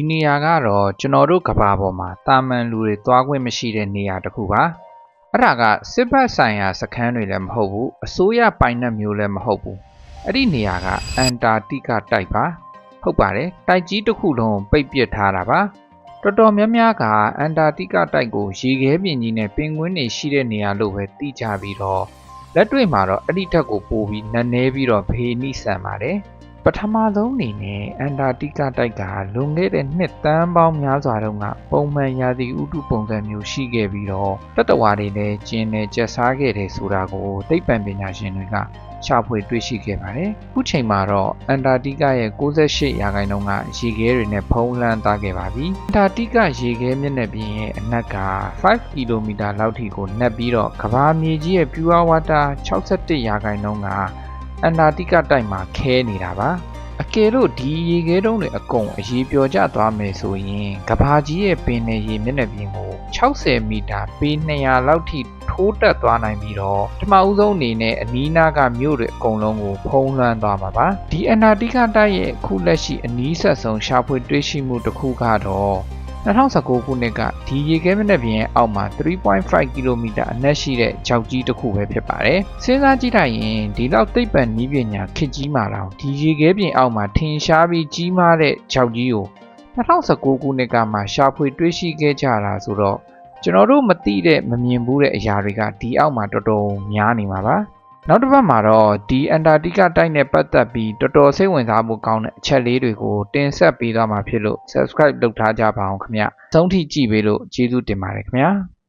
ဒီနေရာကတော့ကျွန်တော်တို့ကဘာပေါ်မှာတာမန်လူတွေသွားခွင့်မရှိတဲ့နေရာတစ်ခုပါအဲ့ဒါကစစ်ဘက်ဆိုင်ရာစခန်းတွေလည်းမဟုတ်ဘူးအစိုးရပိုင်နက်မျိုးလည်းမဟုတ်ဘူးအဲ့ဒီနေရာကအန်တာတိကတိုက်ပါဟုတ်ပါတယ်တိုက်ကြီးတစ်ခုလုံးပိတ်ပစ်ထားတာပါတော်တော်များများကအန်တာတိကတိုက်ကိုရေခဲပြင်ကြီးနဲ့ပင်ကွင်းတွေရှိတဲ့နေရာလို့ပဲသိကြပြီးတော့လက်တွေ့မှာတော့အဲ့ဒီထက်ကိုပိုပြီးနက်နဲပြီးတော့ဖေးနိဆန်ပါတယ် ပထမဆုံးအနေနဲ့အန်တာတိကတိုက်ကလွန်ခဲ့တဲ့နှစ်တန်းပေါင်းများစွာတုန်းကပုံမှန်ရာသီဥတုပုံစံမျိုးရှိခဲ့ပြီးတော့တတဝါတွေလည်းကျင်းနဲ့ကျက်စားခဲ့တယ်ဆိုတာကိုသိပ္ပံပညာရှင်တွေကရှာဖွေတွေ့ရှိခဲ့ပါတယ်။အခုချိန်မှာတော့အန်တာတိကရဲ့68ရာခိုင်နှုန်းကရေခဲတွေနဲ့ဖုံးလွှမ်းသွားခဲ့ပါပြီ။အန်တာတိကရေခဲမျက်နှာပြင်ရဲ့အနက်က5ကီလိုမီတာလောက်ထိကိုနှက်ပြီးတော့ကမ္ဘာမြေကြီးရဲ့ pure water 61ရာခိုင်နှုန်းက အန်တာတိကတိုက်မှာခဲနေတာပါအကယ်လို့ဒီရေခဲတုံးတွေအကုန်အရေးပြောကျသွားမယ်ဆိုရင်ကဘာကြီးရဲ့ပင်နယ်ရေမျက်နှာပြင်ကို60မီတာပေ200လောက်ထိထိုးတက်သွားနိုင်ပြီးတော့ပထမဦးဆုံးအနေနဲ့အနီးနားကမြို့တွေအကုန်လုံးကိုဖုံးလွှမ်းသွားမှာပါဒီအန်တာတိကတိုက်ရဲ့အခုလက်ရှိအနီးဆက်ဆုံးရှာဖွေတွေ့ရှိမှုတစ်ခုကတော့ 2019ခုနှစ်ကဒီရေခဲမျက်နှာပြင်ရဲ့အောက်မှာ3.5ကီလိုမီတာအနက်ရှိတဲ့ကြောက်ကြီးတစ်ခုပဲဖြစ်ပါတယ်။စဉ်းစားကြည့်လိုက်ရင်ဒီလောက်သိပ္ပံနည်းပညာခေတ်ကြီးမှာတော့ဒီရေခဲပြင်အောက်မှာထင်ရှားပြီးကြီးမားတဲ့ကြောက်ကြီးကို2019ခုနှစ်ကမှရှာဖွေတွေ့ရှိခဲ့ကြတာဆိုတော့ကျွန်တော်တို့မသိတဲ့မမြင်ဘူးတဲ့အရာတွေကဒီအောက်မှာတော်တော်များနေမှာပါ။ နောက်တစ်ပတ်မှာတော့ဒီအန်တာတိကတိုက်နဲ့ပတ်သက်ပြီးတော်တော်စိတ်ဝင်စားမှုကောင်းတဲ့အချက်လေးတွေကိုတင်ဆက်ပေးသွားမှာဖြစ်လို့ subscribe လုပ်ထားကြပါအောင်ခင်ဗျ။ဆုံးထိကြည့်ပေးလို့ကျေးဇူးတင်ပါတယ်ခင်ဗျာ။